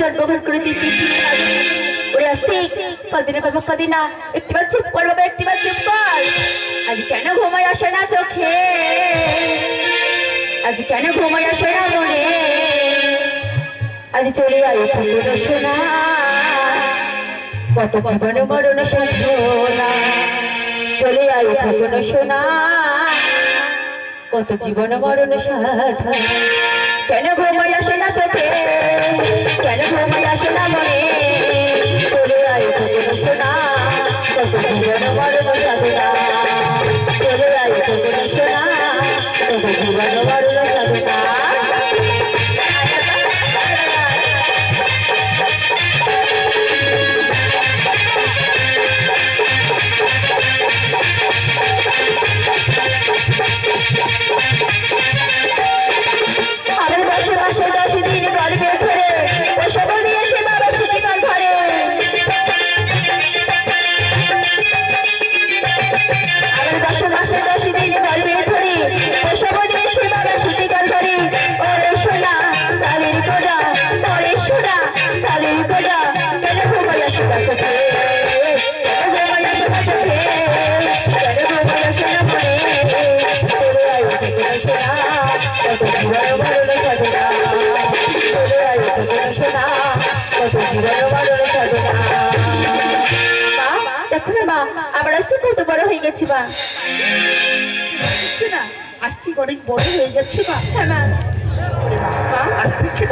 সুন্দর জন্মগ্রহণ করেছি। ওরে কদিনা একটিবার চুপ একটিবার চুপ কর। আজ কেন ঘুমাই আসে না চোখে? আজ কেন ঘুমাই আসে না মনে? আজ চলে আয় কত জীবন মরণ সাধনা। চলে আয় ফুল সোনা কত জীবন মরণ কেন ঘুমাই আসে না চোখে? সাধনা গেছি দেখছি না আস্তিক অনেক বড় হয়ে যাচ্ছে মা হ্যাঁ মা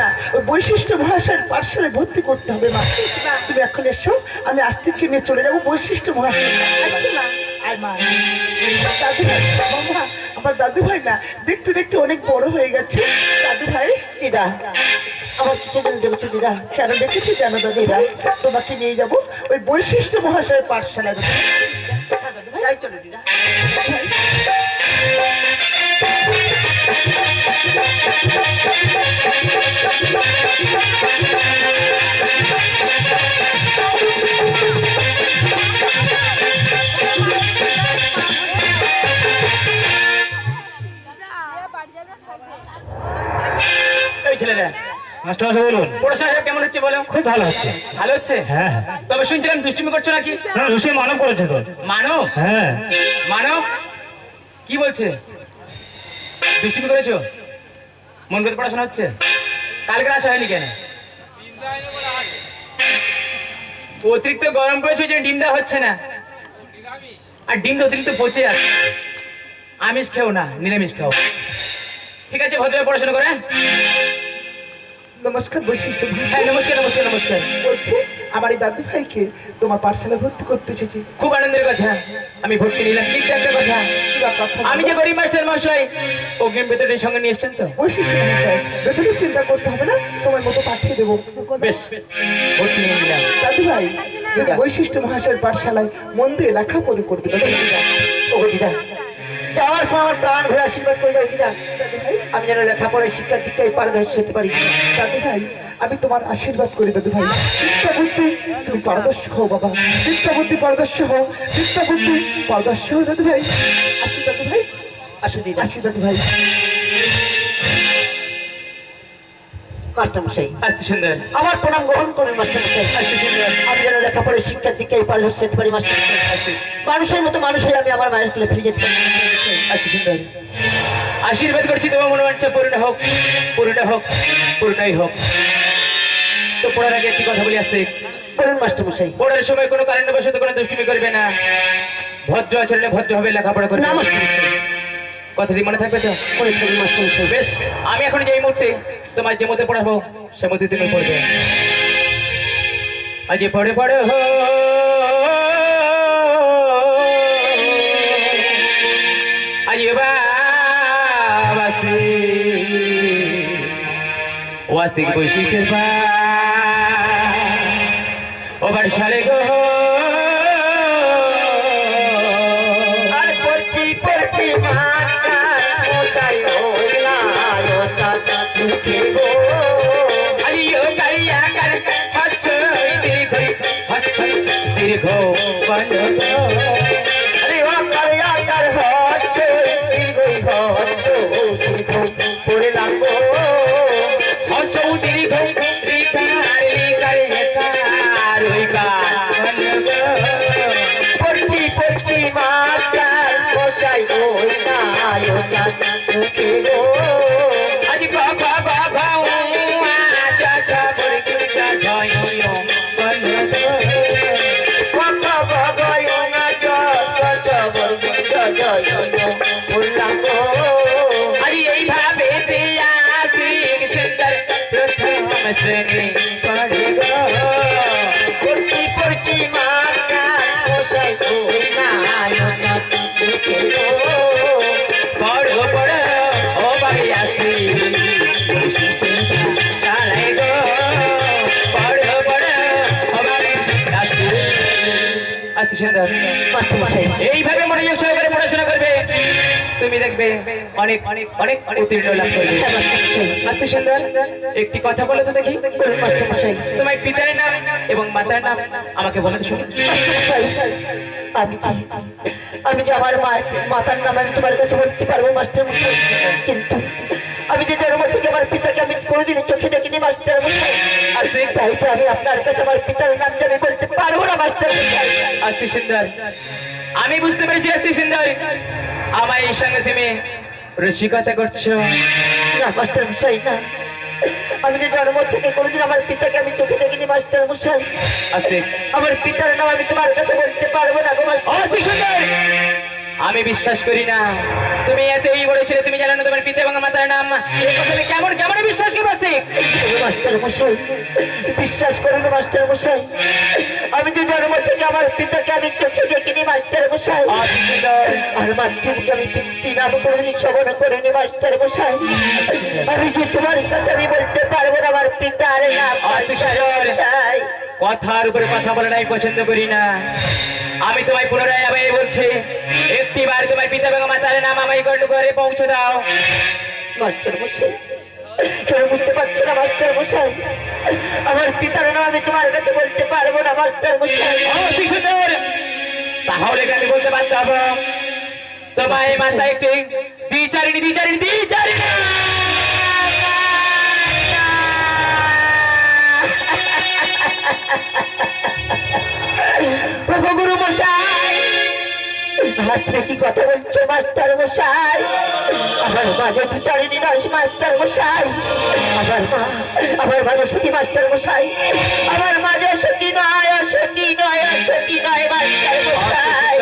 না ওই বৈশিষ্ট্য মহাশয়ের পার্সেলে ভর্তি করতে হবে মা। তুমি এখন এসো আমি আস্তিককে নিয়ে চলে যাব বৈশিষ্ট্য মহাশয়। আর মা? দাদু ভাই আমার দাদু ভাই না দেখতে দেখতে অনেক বড় হয়ে গেছে। দাদু ভাই দিদা আমার কিছুদিন দেখেছ দিদা কেন দেখেছি জানো দাদু ভাই তোমাকে নিয়ে যাব ওই বৈশিষ্ট্য মহাশয়ের পাঠশালায়। দাদু হ্যাঁ, মাস্টার বলুন পড়াশোনা কেমন হচ্ছে বলো খুব ভালো হচ্ছে। ভালো হচ্ছে? হ্যাঁ তবে শুনছিলাম দুষ্টুমি করছ নাকি? রুশে মানব করেছে তো। মানব? হ্যাঁ। মানব? কি বলছে? দুষ্টুমি করেছ? মন করে পড়াশোনা হচ্ছে? কালকে আসা হয়নি কেন? অতিরিক্ত গরম পড়েছে যে ডিমটা হচ্ছে না। আর ডিম তো অতিরিক্ত পচে যাচ্ছে। আমিষ খেও না নিরামিষ খাও। ঠিক আছে ভদ্রভাবে পড়াশোনা করে হ্যাঁ? নমস্কার বৈশিষ্ট্য হ্যাঁ নমস্কার নমস্কার নমস্কার। বলছে আমার এই দাদু ভাইকে তোমার পাঠশালা ভর্তি করতে এসেছি। খুব আনন্দের কথা। আমি ভর্তি নিলাম। কিন্তু একটা কথা আমি যে গরিব মাস্টার মশাই অগ্রিম বেতনের সঙ্গে নিয়ে এসছেন তো? বৈশিষ্ট্য বেতনের চিন্তা করতে হবে না সময় মতো পাঠিয়ে দেবো। বেশ ভর্তি নিয়ে নিলাম। দাদু ভাই বৈশিষ্ট্য মহাশয়ের পাঠশালায় মন দিয়ে লেখাপড়ে করবে। দিদা ও দিদা। যাওয়ার সময় আমার প্রাণ ভরে আশীর্বাদ করে যাও ভাই আমি যেন লেখাপড়ায় শিক্ষার দিকটাই পারদর্শী হতে পারি দাদু ভাই আমি তোমার আশীর্বাদ করি দাদু ভাই। বুদ্ধি তুমি পারদর্শ হও বাবা। বুদ্ধি পারদর্শ হও। বুদ্ধি পারদর্শ হও দাদু ভাই। আসি দাদু ভাই। আসো দিদা আসি দাদু ভাই। মাস্টারমশাই আচ্ছা সুন্দর। আমার প্রণাম গ্রহণ করুন মাস্টারমশাই। আচ্ছা সুন্দর। আমি যেন লেখাপড়ার শিক্ষার দিকে হতে পারি মাস্টারমশাই। মানুষের মতো মানুষ হয়ে আমি আমার মায়ের কোলে ফিরে যেতে পারি। আচ্ছা সুন্দর আশীর্বাদ করছি তোমার মনোবাঞ্ছা পূর্ণ হোক পূর্ণ হোক পূর্ণই হোক। তো পড়ার আগে একটি কথা বলি আসতে বলুন মাস্টারমশাই। পড়ার সময় কোনো কারণবশত কোনো দুষ্টুমি করবে না। ভদ্র আচরণে ভদ্র হবে লেখাপড়া করবে। না মাস্টারমশাই। কথাটি মনে থাকবে তো? মনে থাকবে মাস্টারমশাই। বেশ আমি এখন যে এই মুহূর্তে তোমার যে মধ্যে পড়াবো সে মধ্যে তুমি পড়বে। আজ পড়ে পড়ে হো ওয়াস্তিক বৈশিষ্ট্যের পা ওবার সারে গো। মাতার বসাই ওই কালো চাঁদ মুখে গো। আজি বাবা বাবা ও আচা চা বড় কি চা জয় ও Thank you. মাস্টারমশাই এইভাবে মনোযোগ সহকারে পড়াশোনা করবে। তুমি দেখবে অনেক অনেক অনেক উত্তীর্ণ লাভ করবে। সুন্দর একটি কথা বলো তো দেখি। মাস্টারমশাই তোমার পিতার নাম এবং মাতার নাম আমাকে বলে আমি যে আমি যে আমার মাতার নাম আমি তোমার কাছে বলতে পারব, মাস্টার মশাই? কিন্তু আমি যে জন্ম থেকে আমার পিতাকে আমি কোনোদিনই চোখে দেখিনি, মাস্টার আর তাই যে আমি আপনার কাছে আমার পিতার নাম যে আমি বলতে পারব না, মাস্টার আস্তি সুন্দর। আমি বুঝতে পেরেছি আস্তি সুন্দর। আমার এই সঙ্গে তুমি রসিকতা করছ। না মাস্টার মশাই না। আমি যে জন্ম থেকে কোনোদিন আমার পিতাকে আমি চোখে দেখিনি মাস্টার মশাই। আস্তে। আমার পিতার নাম আমি তোমার কাছে বলতে পারব না গো মাস্টার সুন্দর। আমি বিশ্বাস করি না। তুমি এতই বলেছিলে তুমি জানো না তোমার পিতা এবং মাতার নাম। তুমি কেমন কেমন বিশ্বাস করব মাস্টার মশাই বিশ্বাস করুন মাস্টার মশাই। আমি যে জন্ম থেকে আমার পিতাকে আমি চোখে দেখিনি মাস্টার মশাই। আর মাতৃকে আমি পিতৃ নাম কোনোদিন শ্রবণ করিনি মাস্টার মশাই। আমি যে তোমার কাছে আমি বলতে পারব না আমার পিতার নাম মাস্টার মশাই। কথার উপরে কথা বলে নাই পছন্দ করি না। আমি তোমায় পুনরায় আবার বলছি একটিবার তোমার পিতা এবং মাতার নাম আমায় গণ্ড করে পৌঁছে দাও। মাস্টার মশাই কেন বুঝতে পারছ না মাস্টার মশাই। আমার পিতার নাম আমি তোমার কাছে বলতে পারব না মাস্টার মশাই। তাহলে আমি বলতে পারতাম তোমায় মাথা একটি দ্বিচারিণী দ্বিচারিণী দ্বিচারিণী! প্রভু গুরু মশাই মাস্টার কি কথা বলছো মাস্টার মশাই আমার মা যদি চারিনি নয় মাস্টার মশাই আমার মা আমার মা সতী মাস্টার মশাই আমার মা সতী নয় সতী নয় সতী নয় মাস্টার মশাই।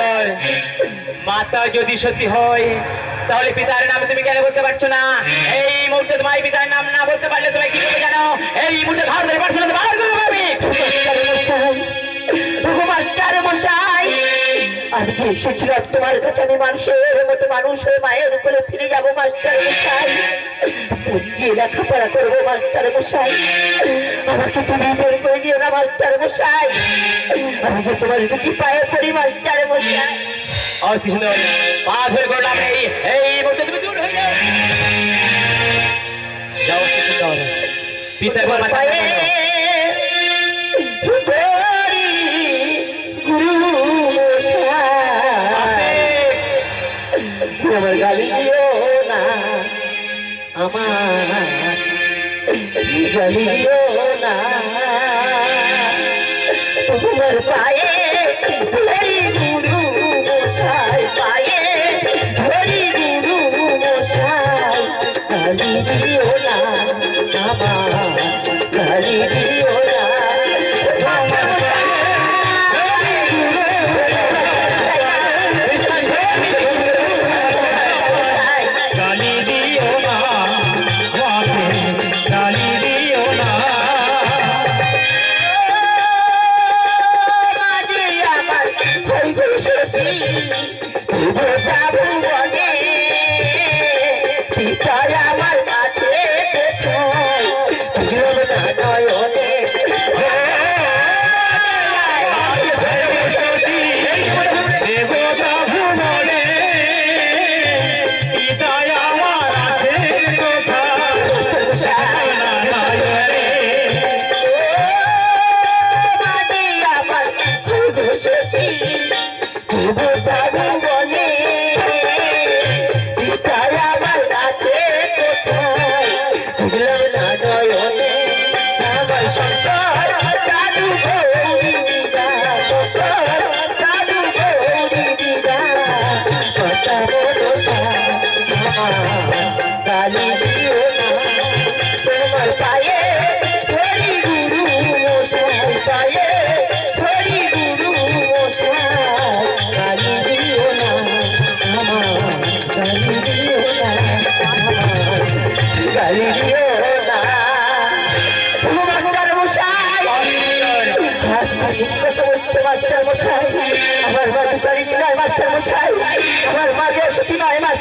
মাতা যদি সত্যি হয় তাহলে পিতার নাম তুমি কেন বলতে পারছ না? এই মুহূর্তে তোমার পিতার নাম না বলতে পারলে তুমি কি করবে জানো? এই মুহূর্তে ঘর ধরে পারছ না বার করবে আমি মাস্টার মশাই। আমি যে এসেছিলাম তোমার কাছে আমি মানুষের মতো মানুষ হয়ে মায়ের উপরে ফিরে যাব মাস্টার মশাই। দিয়ে লেখাপড়া করব মাস্টার মশাই। আমাকে তুমি বের করে দিও না মাস্টার মশাই। আমি যে তোমার দুটি পায়ে পড়ি মাস্টার মশাই। পা ধরে করলাম এই এই মুহূর্তে তুমি দূর হয়ে যাও। পিতা পায়ে গালি দিও না। তোমার পায়ে ধরি গুরু মশাই, পায়ে ধরি গুরু মশাই। গালি দিও না আমার গালি দিও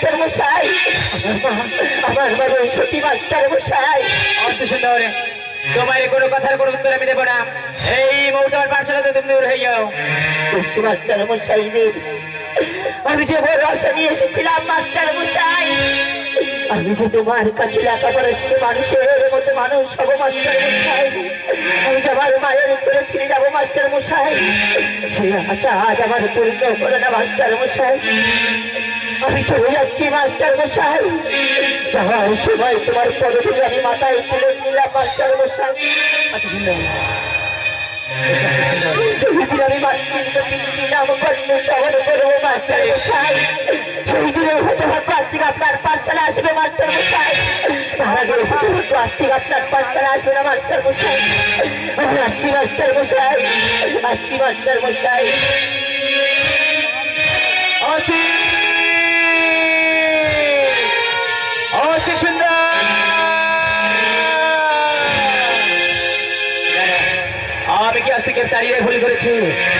মাস্টার মশাই। আমার মা সতী মাস্টার মশাই। অর্থ সুন্দর তোমার কোনো কথার কোনো উত্তর আমি দেবো না। এই মুহূর্তে আমার পাঠশালাতে তুমি দূর হয়ে যাও। মাস্টার মশাই বেশ। আমি যে বড় আশা নিয়ে এসেছিলাম মাস্টার মশাই। আমি যে তোমার কাছে লেখাপড়া শিখে মানুষের মতো মানুষ হব মাস্টার মশাই। আমি যে আমার মায়ের উপরে ফিরে যাব মাস্টার মশাই। সেই আশা আজ আমার পূর্ণ করে না মাস্টার মশাই। আমি চলে যাচ্ছি, মাস্টার মশাই। যাওয়ার সময় তোমার পদধূলি আমি মাথায় তুলে নিলাম, মাস্টার মশাই। মাস্টার মশাই সেই দিনে হতে হবে প্লাস্টিক আপনার পাঠশালা আসবে, মাস্টার মশাই। তার আগে হতে প্লাস্টিক আপনার পাঠশালা আসবে না, মাস্টার মশাই। আমি আসছি, মাস্টার মশাই। আসছি, মাস্টার মশাই। আমি কি আজ থেকে দাঁড়িয়ে ভুল করেছি?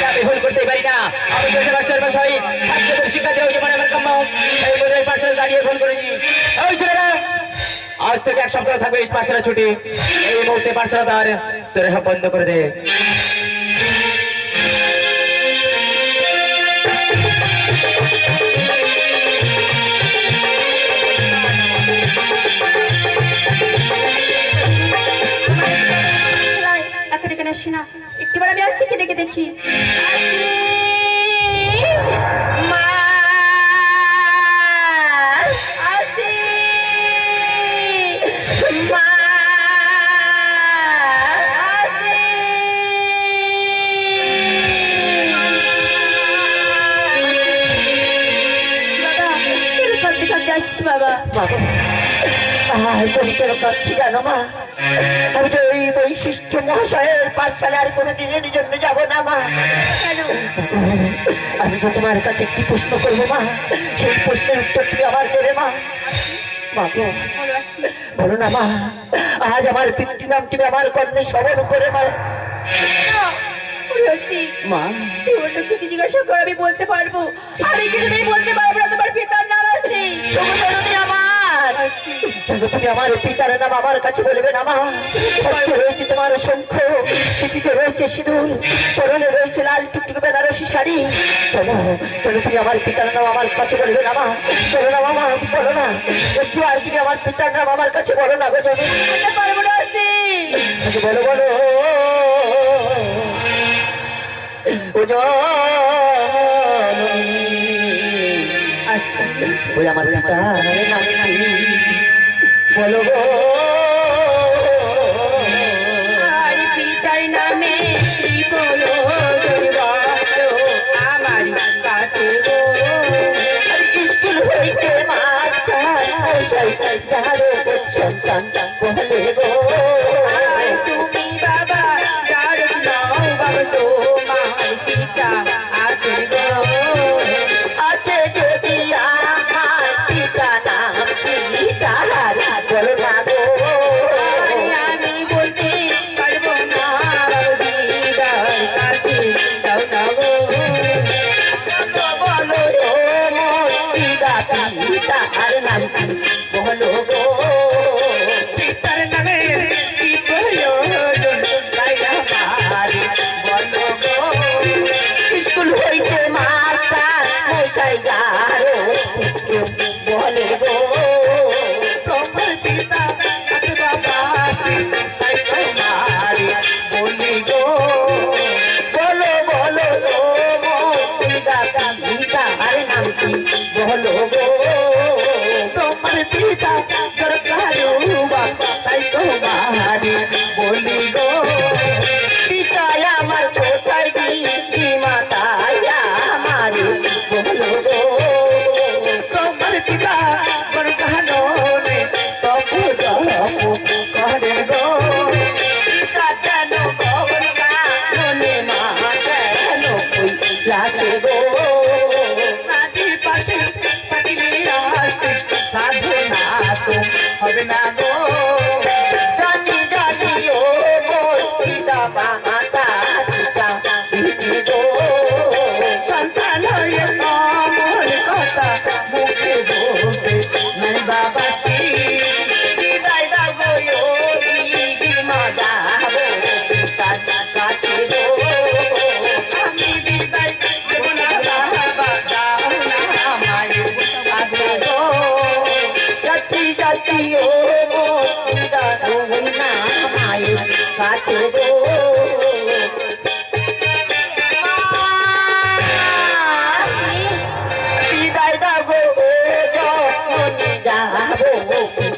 আমি ভুল করতে পারি না। আমি তো মাস্টার মশাই, ছাত্রদের শিক্ষা দেওয়া জীবনে আমার কাম্য। এই বলে পাশে দাঁড়িয়ে ভুল করেছি। ওই ছেলেরা, আজ থেকে এক সপ্তাহ থাকবে এই পাঠশালা ছুটি। এই মুহূর্তে পাঠশালা তার তোর বন্ধ করে দে। এখন এখানে আসি না একটিবার আমি আসতে কি দেখে দেখি মা আসি মা আসি বাবা কেন কাঁদতে কাঁদতে আসিস বাবা বাবা আর তুমি কেন কাঁদছি জানো মা আমি তো এই বৈশিষ্ট্য মহাশয়ের পাঠশালা আর কোনো দিনের জন্য যাব না মা। কেন আমি তো তোমার কাছে একটি প্রশ্ন করব মা সেই প্রশ্নের উত্তর তুমি আমার দেবে মা। মা গো, বলো না মা আজ আমার পিতৃ নাম তুমি আমার কর্ণে স্মরণ করে মা। মা। তুই অন্য কিছু জিজ্ঞাসা কর আমি বলতে পারব। আমি কিছুতেই বলতে পারব না তোমার পিতার নাম আসছি আমার তুমি আমার পিতার নাম আমার কাছে বলবে না মা। সত্যি রয়েছে তোমার শঙ্খ স্মৃতিতে রয়েছে সিঁদুর পরনে রয়েছে লাল টুকটুকে বেনারসি শাড়ি। কেন কেন তুমি আমার পিতার নাম আমার কাছে বলবে না মা। বলো না মামা বলো না। একটু আর তুমি আমার পিতার নাম আমার কাছে বলো না পারব না আচ্ছা, বলো বলো। ও ওই আমার পিতার বলো পিতার নামে বলো আমার কাছে স্কুল হইতে মাস্টার সন্তান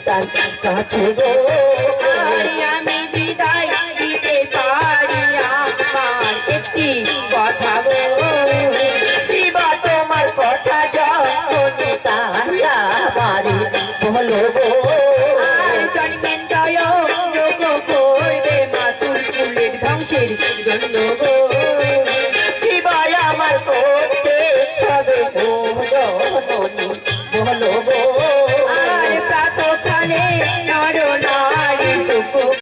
যাব কাছে গো।